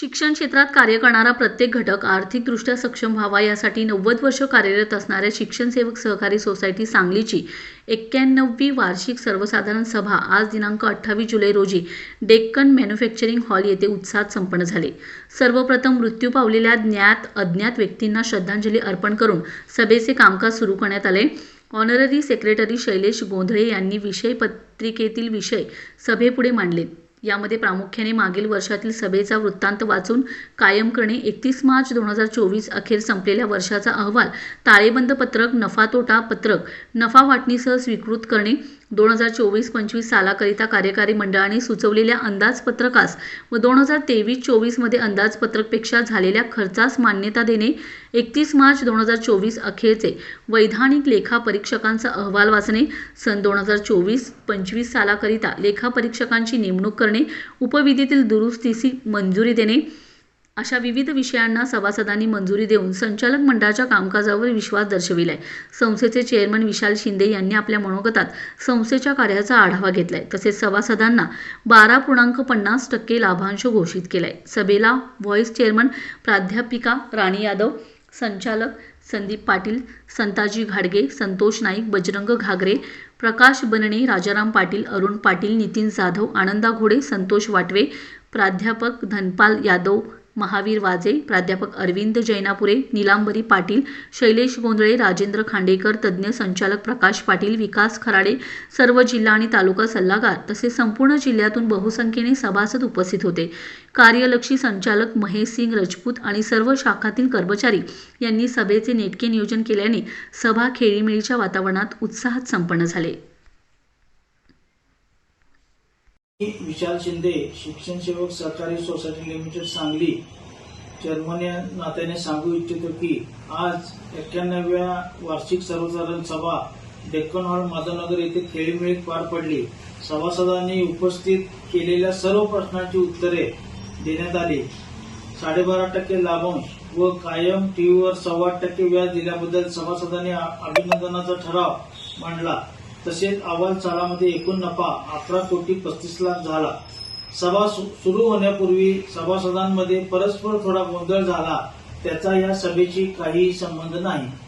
शिक्षण क्षेत्रात कार्य करणारा प्रत्येक घटक आर्थिकदृष्ट्या सक्षम व्हावा यासाठी नव्वद वर्ष कार्यरत असणाऱ्या शिक्षण सेवक सहकारी सोसायटी सांगलीची एक्क्याण्णववी वार्षिक सर्वसाधारण सभा आज दिनांक अठ्ठावीस जुलै रोजी डेक्कन मॅन्युफॅक्चरिंग हॉल येथे उत्साहात संपन्न झाले. सर्वप्रथम मृत्यू पावलेल्या ज्ञात अज्ञात व्यक्तींना श्रद्धांजली अर्पण करून सभेचे कामकाज सुरू करण्यात आले. ऑनररी सेक्रेटरी शैलेश गोंधळे यांनी विषय पत्रिकेतील विषय सभेपुढे मांडले. यामध्ये प्रामुख्याने मागील वर्षातील सभेचा वृत्तांत वाचून कायम करणे एकतीस मार्च दोन हजार चोवीस अखेर संपलेल्या वर्षाचा अहवाल ताळेबंद पत्रक नफा तोटा पत्रक नफा वाटणीसह स्वीकृत करणे दोन हजार चोवीस पंचवीस सालाकरिता कार्यकारी मंडळाने सुचवलेल्या अंदाजपत्रकास व दोन हजार तेवीस चोवीसमध्ये अंदाजपत्रकपेक्षा झालेल्या खर्चास मान्यता देणे एकतीस मार्च दोन हजार चोवीस अखेरचे वैधानिक लेखापरीक्षकांचा अहवाल वाचणे सन दोन हजार चोवीस पंचवीस सालाकरिता लेखापरीक्षकांची नेमणूक करणे उपविधीतील दुरुस्तीसी मंजुरी देणे अशा विविध विषयांना सभासदांनी मंजुरी देऊन संचालक मंडळाच्या कामकाजावर विश्वास दर्शविलाय. संस्थेचे चेअरमन विशाल शिंदे यांनी आपल्या मनोगतात संस्थेच्या कार्याचा आढावा घेतलाय. तसेच सभासदांना बारा पूर्णांक पन्नास टक्के लाभांश घोषित केलाय. सभेला व्हॉईस चेअरमन प्राध्यापिका राणी यादव संचालक संदीप पाटील संताजी घाडगे संतोष नाईक बजरंग घागरे प्रकाश बनणे राजाराम पाटील अरुण पाटील नितीन जाधव आनंदा घोडे संतोष वाटवे प्राध्यापक धनपाल यादव महावीर वाजे प्राध्यापक अरविंद जैनापुरे निलांबरी पाटील शैलेश गोंधळे राजेंद्र खांडेकर तज्ज्ञ संचालक प्रकाश पाटील विकास खराडे सर्व जिल्हा आणि तालुका सल्लागार तसेच संपूर्ण जिल्ह्यातून बहुसंख्येने सभासद उपस्थित होते. कार्यलक्षी संचालक महेश सिंग रजपूत आणि सर्व शाखातील कर्मचारी यांनी सभेचे नेटके नियोजन केल्याने सभा खेळीमेळीच्या वातावरणात उत्साहात संपन्न झाले. मी विशाल शिंदे शिक्षण सेवक सहकारी सोसायटी लिमिटेड सांगली. चेअरमन या नात्याने सांगू इच्छितो की आज एक्क्याण्णव्या वार्षिक सर्वसाधारण सभा डेक्कन हॉल माधवनगर येथे खेळीमेळीत पार पडली. सभासदांनी उपस्थित केलेल्या सर्व प्रश्नांची उत्तरे देण्यात आली. साडेबारा टक्के लाभांश व कायम टीव्हीवर सव्वा टक्के व्याज दिल्याबद्दल सभासदांनी अभिनंदनाचा ठराव मांडला. तसेच अहवाल सालामध्ये एकूण नफा अकरा कोटी पस्तीस लाख झाला. सभा सु- सुरू होण्यापूर्वी सभासदांमध्ये परस्पर थोडा गोंधळ झाला. त्याचा या सभेशी काही संबंध नाही.